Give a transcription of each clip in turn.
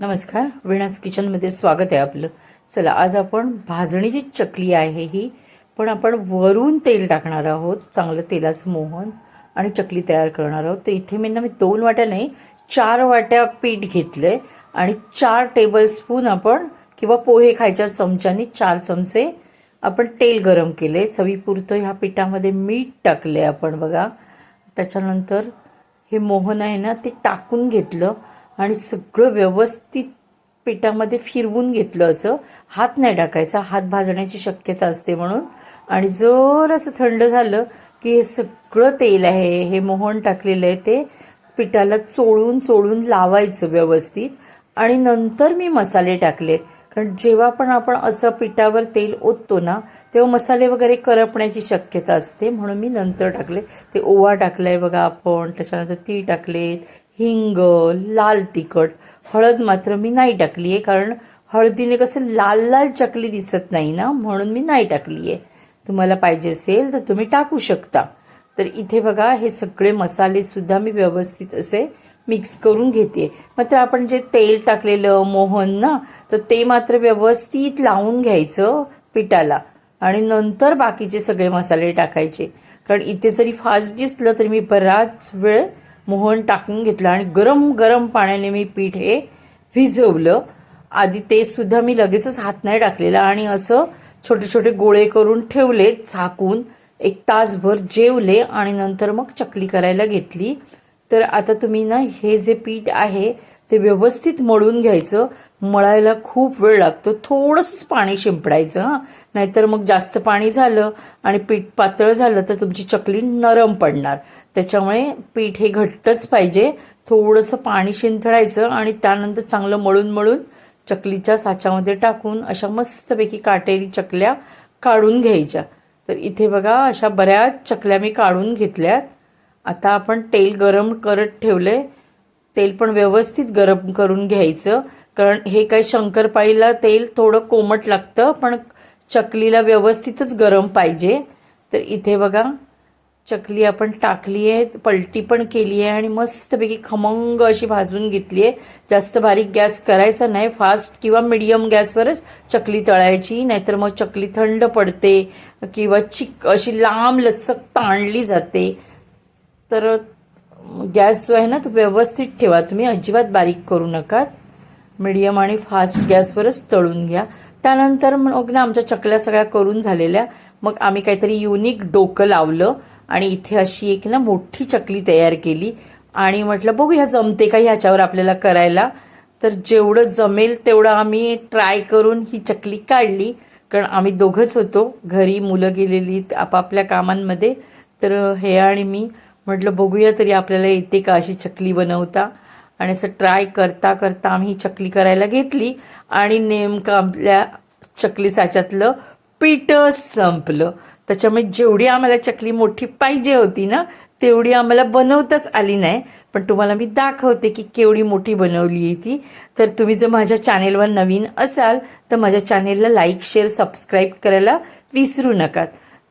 नमस्कार विणास किचनमध्ये स्वागत आहे आपलं. चला आज आपण भाजणीची चकली आहे ही पण आपण वरून तेल टाकणार आहोत चांगलं तेलाचं मोहन आणि चकली तयार करणार आहोत. तर इथे मी ना मी दोन वाट्या नाही चार वाट्या पीठ घेतलं आहे आणि चार टेबलस्पून आपण किंवा पोहे खायच्या चमच्यानी चार चमचे आपण तेल गरम केले चवीपुरतं ह्या पिठामध्ये मीठ टाकले आपण बघा. त्याच्यानंतर हे मोहन आहे ना ते टाकून घेतलं. आणि सगळं व्यवस्थित पिठामध्ये फिरवून घेतलं असं. हात नाही टाकायचा हात भाजण्याची शक्यता असते म्हणून. आणि जर असं थंड झालं की हे सगळं तेल आहे हे मोहन टाकलेलं आहे ते पिठाला चोळून चोळून लावायचं व्यवस्थित. आणि नंतर मी मसाले टाकले कारण जेव्हा पण आपण असं पिठावर तेल ओततो ना तेव्हा मसाले वगैरे करपण्याची शक्यता असते. म्हणून मी नंतर टाकले. ते ओवा टाकलाय बघा आपण त्याच्यानंतर ती टाकले हिंग लाल तिखट हळद मात्र मी नाही टाकली आहे कारण हळदीने कसं लाल लाल चकली दिसत नाही ना म्हणून मी नाही टाकली आहे तुम्हाला पाहिजे असेल तर तुम्ही टाकू शकता. तर इथे बघा हे सगळे मसालेसुद्धा मी व्यवस्थित असे मिक्स करून घेते मात्र आपण जे तेल टाकलेलं मोहन ना तर ते मात्र व्यवस्थित लावून घ्यायचं पिठाला. आणि नंतर बाकीचे सगळे मसाले टाकायचे. कारण इथे जरी फास्ट दिसलं तरी मी बराच वेळ मोहन टाकून घेतलं आणि गरम गरम पाण्याने मी पीठ हे भिजवलं. आधी ते सुद्धा मी लगेचच हात नाही टाकलेला आणि असं छोटे छोटे गोळे करून ठेवले झाकून एक तासभर जेवले आणि नंतर मग चकली करायला घेतली. तर आता तुम्ही ना हे जे पीठ आहे ते व्यवस्थित मळून घ्यायचं. मळायला खूप वेळ लागतो. थोडंसंच पाणी शिंपडायचं हां. नाहीतर मग जास्त पाणी झालं आणि पीठ पातळ झालं तर तुमची चकली नरम पडणार. त्याच्यामुळे पीठ हे घट्टच पाहिजे. थोडंसं पाणी शिंथळायचं आणि त्यानंतर चांगलं मळून मळून चकलीच्या साच्यामध्ये टाकून अशा मस्तपैकी काटेरी चकल्या काढून घ्यायच्या. तर इथे बघा अशा बऱ्याच चकल्या मी काढून घेतल्यात. आता आपण तेल गरम करत ठेवलं आहे तेल पण व्यवस्थित गरम करून घ्यायचं. कारण हे काय शंकरपाळीला तेल थोडं कोमट लागतं पण चकलीला व्यवस्थितच गरम पाहिजे. तर इथे बघा चकली आपण टाकली आहे पलटी पण केली आहे आणि मस्तपैकी खमंग अशी भाजून घेतली आहे. जास्त बारीक गॅस करायचा नाही फास्ट किंवा मिडियम गॅसवरच चकली तळायची नाहीतर मग चकली थंड पडते किंवा चिक अशी लांब लचक ताणली जाते. तर गॅस जो आहे ना तो व्यवस्थित ठेवा. तुम्ही अजिबात बारीक करू नका. मिडियम आणि फास्ट गॅसवरच तळून घ्या. त्यानंतर मग ना आमच्या चकल्या सगळ्या करून झालेल्या मग आम्ही काहीतरी युनिक डोकं लावलं आणि इथे अशी एक ना मोठी चकली तयार केली आणि म्हटलं बघू ह्या जमते का ह्याच्यावर आपल्याला करायला? तर जेवढं जमेल तेवढं आम्ही ट्राय करून ही चकली काढली. कारण आम्ही दोघंच होतो घरी मुलं गेलेली आपापल्या कामांमध्ये. तर हे आणि मी म्हटलं बघूया तरी आपल्याला येते का अशी चकली बनवता? आणि असं ट्राय करता करता आम्ही ही चकली करायला घेतली आणि नेमकं आपल्या चकली साच्यातलं पीठ संपलं. त्याच्यामुळे जेवढी आम्हाला चकली मोठी पाहिजे होती ना तेवढी आम्हाला बनवताच आली नाही. पण तुम्हाला मी दाखवते की केवढी मोठी बनवली आहे ती. तर तुम्ही जर माझ्या चॅनेलवर नवीन असाल तर माझ्या चॅनेलला लाईक शेअर सबस्क्राईब करायला विसरू नका.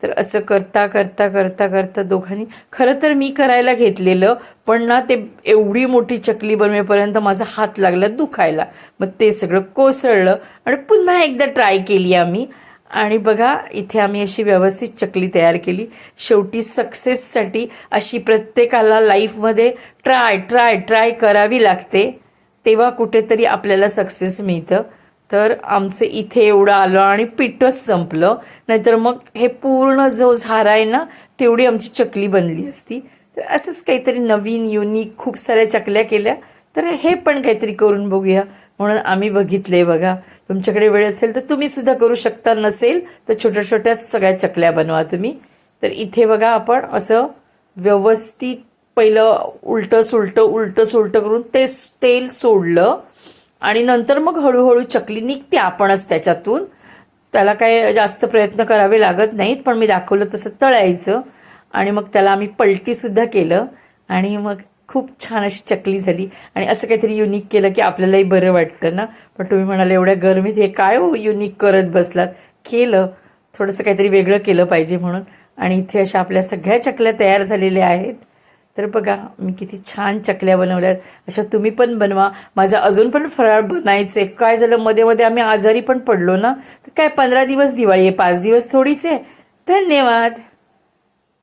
तर असं करता करता करता करता दोघांनी. खरं तर मी करायला घेतलेलं पण ना ते एवढी मोठी चकली बनवेपर्यंत माझा हात लागला दुखायला. मग ते सगळं कोसळलं आणि पुन्हा एकदा ट्राय केली आम्ही. आणि बघा इथे आम्ही अशी व्यवस्थित चकली तयार केली. शेवटी सक्सेससाठी अशी प्रत्येकाला लाईफमध्ये ट्राय ट्राय ट्राय करावी लागते. तेव्हा कुठेतरी आपल्याला सक्सेस मिळतं. तर आमचं इथे एवढं आलं आणि पिठच संपलं. नाहीतर मग हे पूर्ण जो झारा आहे ना तेवढी आमची चकली बनली असती. तर असंच काहीतरी नवीन युनिक खूप साऱ्या चकल्या केल्या. तर हे पण काहीतरी करून बघूया. म्हणून आम्ही बघितले बघा. तुमच्याकडे वेळ असेल तर तुम्ही सुद्धा करू शकता. नसेल तर छोट्या छोट्या सगळ्या चकल्या बनवा तुम्ही. तर इथे बघा आपण असं व्यवस्थित पहिलं उलटं सुलटं उलटं सुलटं करून ते तेल सोडलं. आणि नंतर मग हळूहळू चकली निघते आपणच त्याच्यातून. त्याला काय जास्त प्रयत्न करावे लागत नाहीत पण मी दाखवलं तसं तळायचं आणि मग त्याला आम्ही पलटीसुद्धा केलं आणि मग खूप छान अशी चकली झाली. आणि असं काहीतरी युनिक केलं की आपल्यालाही बरं वाटतं ना. पण तुम्ही म्हणाले एवढ्या गरमीत हे काय हो युनिक करत बसलात? केलं. थोडंसं काहीतरी वेगळं केलं पाहिजे म्हणून. आणि इथे अशा आपल्या सगळ्या चकल्या तयार झालेल्या आहेत. तर बघा मी किती छान चकल्या बनवल्यात. अशा तुम्ही पण बनवा. माझं अजून पण फराळ बनायचं आहे काय झालं मध्ये मध्ये आम्ही आजारी पण पडलो ना. तर काय पंधरा दिवस दिवाळी आहे पाच दिवस थोडीच आहे. धन्यवाद.